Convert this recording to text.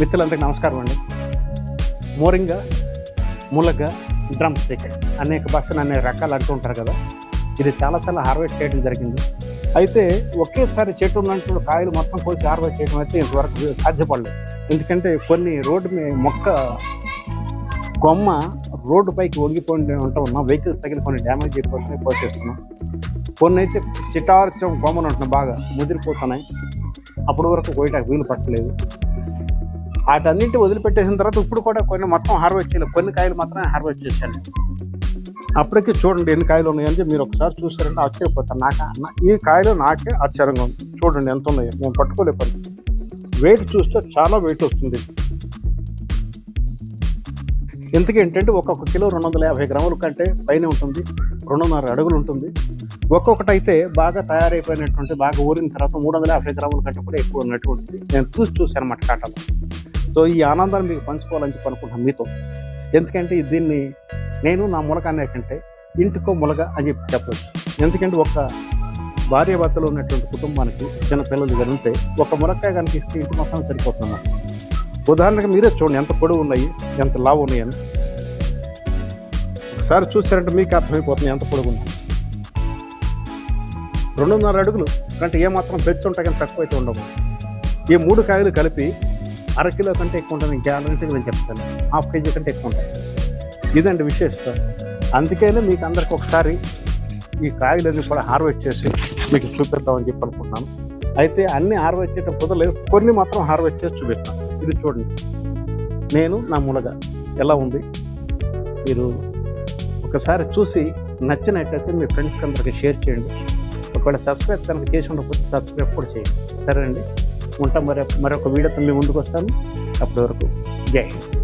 మిత్రులందరికీ నమస్కారం అండి. మోరింగ ములగ డ్రమ్ స్టిక్ అనేక భాషలు అనేక రకాలు అంటూ ఉంటారు కదా. ఇది చాలాసార్లు హార్వెస్ట్ చేయడం జరిగింది. అయితే ఒకేసారి చెట్టు ఉన్నట్టు కాయలు మొత్తం కోసి హార్వెస్ట్ చేయడం అయితే ఇంతవరకు సాధ్యపడలేదు. ఎందుకంటే కొన్ని రోడ్డు మీద మొక్క కొమ్మ రోడ్డు పైకి వంగిపోయి ఉంటా ఉన్నాం వెహికల్స్ తగిలి కొన్ని డ్యామేజ్ అయిపోతున్నాయి కోసేస్తున్నాం కొన్ని అయితే చిటార్చం కొమ్మలు ఉంటున్నాయి బాగా ముదిరిపోతున్నాయి. అప్పటి వరకు కోయటానికి వీలు పట్టలేదు. వాటన్నింటి వదిలిపెట్టేసిన తర్వాత ఇప్పుడు కూడా కొన్ని మొత్తం హార్వెస్ట్ చేయలేదు. కొన్ని కాయలు మాత్రమే హార్వెస్ట్ చేశాను అప్పటికి చూడండి ఎన్ని కాయలు ఉన్నాయని మీరు ఒకసారి చూసారంటే ఆశ్చర్యపోతారు. నాకు ఈ కాయలు నాకే ఆశ్చర్యంగా ఉంది. చూడండి ఎంత ఉన్నాయో. మేము పట్టుకోలేకపోయి. వెయిట్ చూస్తే చాలా వెయిట్ వస్తుంది. ఇంతకీ ఏంటంటే ఒక్కొక్క కిలో రెండు వందల యాభై గ్రాముల కంటే పైన ఉంటుంది. రెండున్నర అడుగులు ఉంటుంది. ఒక్కొక్కటి అయితే బాగా తయారైపోయినటువంటి బాగా ఊరిన తర్వాత మూడు వందల యాభై గ్రాముల కంటే కూడా ఎక్కువ ఉన్నటువంటిది నేను చూసి చూశాను అన్నమాట కాటలో. సో ఈ ఆనందాన్ని మీకు పంచుకోవాలని చెప్పి అనుకుంటున్నాను మీతో. ఎందుకంటే దీన్ని నేను నా మొలక అనే కంటే ఇంటికో మొలక అని చెప్పి చెప్పచ్చు. ఎందుకంటే ఒక భార్య భర్తలు ఉన్నటువంటి కుటుంబానికి చిన్న పిల్లలు కానీ ఒక ములక్కాయ కనుక ఇస్తే ఇంటి మొత్తం సరిపోతున్నాను ఉదాహరణకు మీరే చూడండి ఎంత పొడవు ఉన్నాయి ఎంత లావు ఉన్నాయని ఒకసారి చూసారంటే మీకు అర్థమైపోతుంది ఎంత పొడవు ఉన్నాయి. రెండున్నర అడుగులు కంటే ఏమాత్రం పెంచి ఉంటాయి కానీ తక్కువ అయితే ఉండవు. ఈ మూడు కాయలు కలిపి అర కిలో కంటే ఎక్కువ ఉంటుంది గ్యారంటీగా నేను చెప్తాను. హాఫ్ కేజీ కంటే ఎక్కువ ఉంటాయి. ఇదండి విశేషత అందుకనే మీకు అందరికి ఒకసారి ఈ కాయలన్నీ కూడా హార్వెస్ట్ చేసి మీకు చూపిద్దామని చెప్పి అనుకుంటున్నాను. అయితే అన్ని హార్వెస్ట్ చేయడం కుదరలేదు. కొన్ని మాత్రం హార్వెస్ట్ చేసి చూపిస్తాను. ఇది చూడండి. నేను నా ములగ ఎలా ఉంది? మీరు ఒకసారి చూసి నచ్చినట్టయితే మీ ఫ్రెండ్స్కి అందరికీ షేర్ చేయండి. ఒకవేళ సబ్స్క్రైబ్ కనుక చేసి ఉండకపోతే సబ్స్క్రైబ్ కూడా చేయండి. సరే అండి ఉంటాం మరి మరొక వీడియోతో మేము ముందుకు వస్తాము అప్పటి వరకు జై హింద్.